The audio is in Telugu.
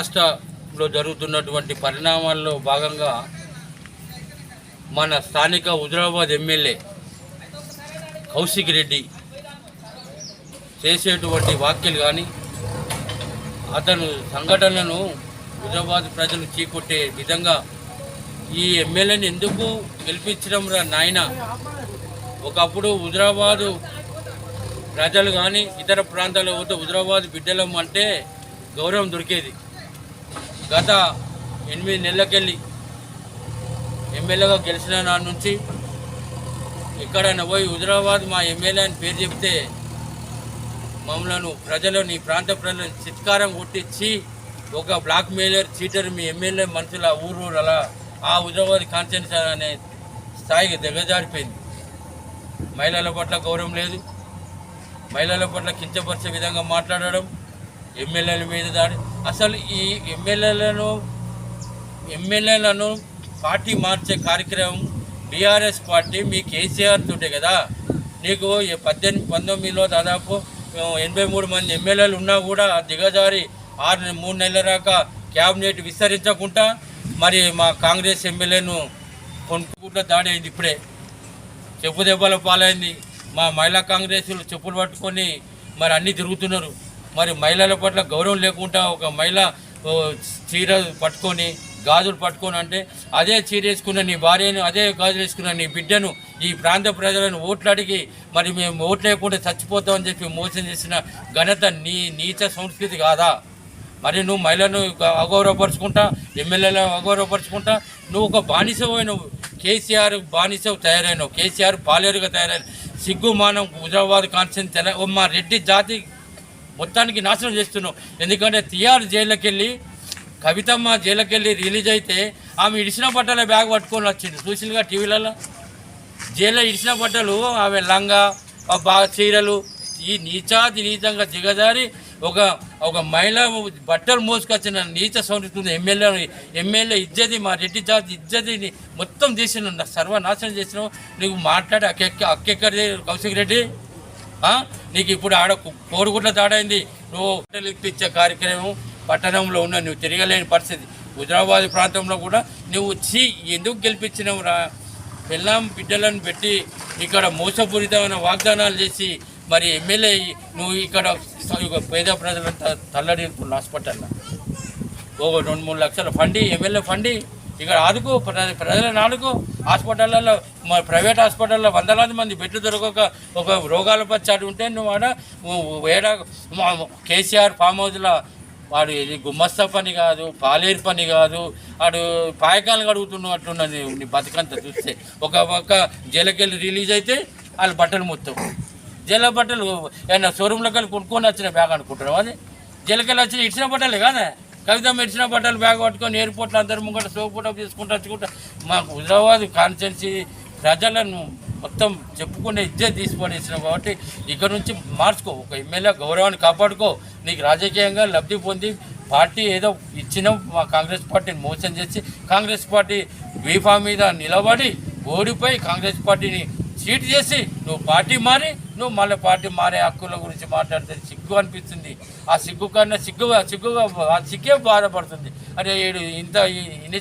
రాష్ట్రంలో జరుగుతున్నటువంటి పరిణామాల్లో భాగంగా మన స్థానిక హుజరాబాద్ ఎమ్మెల్యే కౌశిక్ రెడ్డి చేసేటువంటి వ్యాఖ్యలు కానీ అతను సంఘటనలను హుజరాబాద్ ప్రజలు చీకొట్టే విధంగా ఈ ఎమ్మెల్యేని ఎందుకు గెలిపించడం రా నాయన? ఒకప్పుడు హుజరాబాదు ప్రజలు కానీ ఇతర ప్రాంతాల్లో పోతే హుజరాబాద్ బిడ్డలం అంటే గౌరవం దొరికేది. గత ఎనిమిది నెలలకెళ్ళి ఎమ్మెల్యేగా గెలిచిన నాటి నుంచి ఎక్కడైనా పోయి హుజరాబాద్ మా ఎమ్మెల్యే అని పేరు చెప్తే మమ్మలను ప్రజలను నీ ప్రాంత ప్రజలను చిత్కారం కొట్టించి ఒక బ్లాక్ మెయిలర్ చీటర్ మీ ఎమ్మెల్యే మనుషుల ఊరు అలా ఆ హుజరాబాద్ కాన్స్టిట్యూన్సీ అనే స్థాయికి దిగజారిపోయింది. మహిళల పట్ల గౌరవం లేదు. మహిళల పట్ల కించపరిచే విధంగా మాట్లాడడం ఎమ్మెల్యేల మీద దాడి అసలు ఈ ఎమ్మెల్యేలను ఎమ్మెల్యేలను పార్టీ మార్చే కార్యక్రమం బీఆర్ఎస్ పార్టీ మీ కేసీఆర్ తోటే కదా. నీకు ఈ పద్దెనిమిది పంతొమ్మిదిలో దాదాపు ఎనభై మూడు మంది ఎమ్మెల్యేలు ఉన్నా కూడా దిగజారి ఆరు మూడు నెలల దాకా క్యాబినెట్ విస్తరించకుండా మరి మా కాంగ్రెస్ ఎమ్మెల్యేను కొనుక్కుంటూ దాడి అయింది ఇప్పుడే. చెప్పు దెబ్బల పాలైంది. మా మహిళా కాంగ్రెస్లు చెప్పులు పట్టుకొని మరి అన్నీ తిరుగుతున్నారు. మరి మహిళల పట్ల గౌరవం లేకుండా ఒక మహిళ చీర పట్టుకొని గాజులు పట్టుకొని అంటే అదే చీర వేసుకున్న నీ భార్యను అదే గాజులు వేసుకున్న నీ బిడ్డను ఈ ప్రాంత ప్రజలను ఓట్లు అడిగి మరి మేము ఓట్లు లేకుండా చచ్చిపోతామని చెప్పి మోసం చేసిన ఘనత నీ నీచ సంస్కృతి కాదా? మరి నువ్వు మహిళను అగౌరవపరుచుకుంటా ఎమ్మెల్యేలను అగౌరవపరుచుకుంటా నువ్వు ఒక బానిసమైనవు కేసీఆర్ బానిస తయారైనవు. కేసీఆర్ పాలేరుగా తయారైన. సిగ్గుమానం హుజరాబాద్ కాన్స్టెన్స్ తెల మా రెడ్డి జాతి మొత్తానికి నాశనం చేస్తున్నాం ఎందుకంటే తిహార్ జైల్లోకి వెళ్ళి కవితమ్మ జైలుకి వెళ్ళి రిలీజ్ అయితే ఆమె ఇడిసిన బట్టల బ్యాగ్ పట్టుకొని వచ్చింది. చూసిందిగా టీవీలలో? జైల్లో ఇడిచిన బట్టలు ఆమె లంగా ఆ చీరలు ఈ నీచాది నీచంగా దిగజారి ఒక ఒక మహిళ బట్టలు మోసుకొచ్చిన నీచ సంస్కృతి ఎమ్మెల్యే ఎమ్మెల్యే ఇజ్జతి మా రెడ్డి జాతి ఇజ్జతిని మొత్తం తీసిన సర్వనాశనం చేసినావు. నువ్వు మాట్లాడి అక్కెక్క అక్కెక్కడి కౌశిక్ రెడ్డి? నీకు ఇప్పుడు ఆడ కోడిగుడ్ల దాడైంది. నువ్వు ఇచ్చే ఇప్పించే కార్యక్రమం పట్టణంలో ఉన్న నువ్వు తిరగలేని పరిస్థితి. హుజరాబాద్ ప్రాంతంలో కూడా నువ్వు చీ ఎందుకు గెలిపించినావు రా? పిల్లం బిడ్డలను పెట్టి ఇక్కడ మోసపూరితమైన వాగ్దానాలు చేసి మరి ఎమ్మెల్యే నువ్వు ఇక్కడ పేద ప్రజలంతా తల్లడి హాస్పిటల్లో? ఒక రెండు మూడు లక్షల ఫండి ఎమ్మెల్యే ఫండి. ఇక్కడ ఆదుకో ప్ర- ప్రజలను ఆదుకో హాస్పిటల్లో మరి ప్రైవేట్ హాస్పిటల్లో వందలాది మంది బెడ్లు దొరకక ఒక రోగాల పచ్చాడు ఉంటే నువ్వు ఆడ ఏడా కేసీఆర్ ఫామ్ హౌస్లో వాడు ఇది గుమ్మస్తా పని కాదు పాలేరు పని కాదు వాడు పాయకాలు కడుగుతున్నట్టున్నది నీ బతుకంతా చూస్తే. ఒక పక్క జైలుకెళ్ళి రిలీజ్ అయితే వాళ్ళు బట్టలు మొత్తం. జైలు బట్టలు ఏమన్నా షోరూంలోకి వెళ్ళి కొనుక్కొని వచ్చిన బ్యాగ్ అనుకుంటున్నాం అది? జైలుకెళ్ళి వచ్చిన ఇచ్చిన బట్టలే కదా? కవిత మెడిసిన బట్టలు బ్యాగ్ పట్టుకొని ఎయిర్పోర్ట్లో అందరు ముంగట సోపుట తీసుకుంటూ వచ్చుకుంటా. మాకు హుజరాబాద్ కాన్స్టెన్సీ ప్రజలను మొత్తం చెప్పుకునే ఇజ్జే తీసిపడేసిన కాబట్టి ఇక్కడ నుంచి మార్చుకో. ఒక ఎమ్మెల్యే గౌరవాన్ని కాపాడుకో. నీకు రాజకీయంగా లబ్ధి పొంది పార్టీ ఏదో ఇచ్చినాం మా కాంగ్రెస్ పార్టీని మోసం చేసి కాంగ్రెస్ పార్టీ బీఫా మీద నిలబడి ఓడిపోయి కాంగ్రెస్ పార్టీని సీట్ చేసి నువ్వు పార్టీ మారి నువ్వు మళ్ళీ పార్టీ మారే హక్కుల గురించి మాట్లాడితే సిగ్గు అనిపిస్తుంది. ఆ సిగ్గు కన్నా సిగ్గు సిగ్గుగా ఆ సిగ్గే బాధపడుతుంది. అరే ఈడు ఇంత ఇన్ని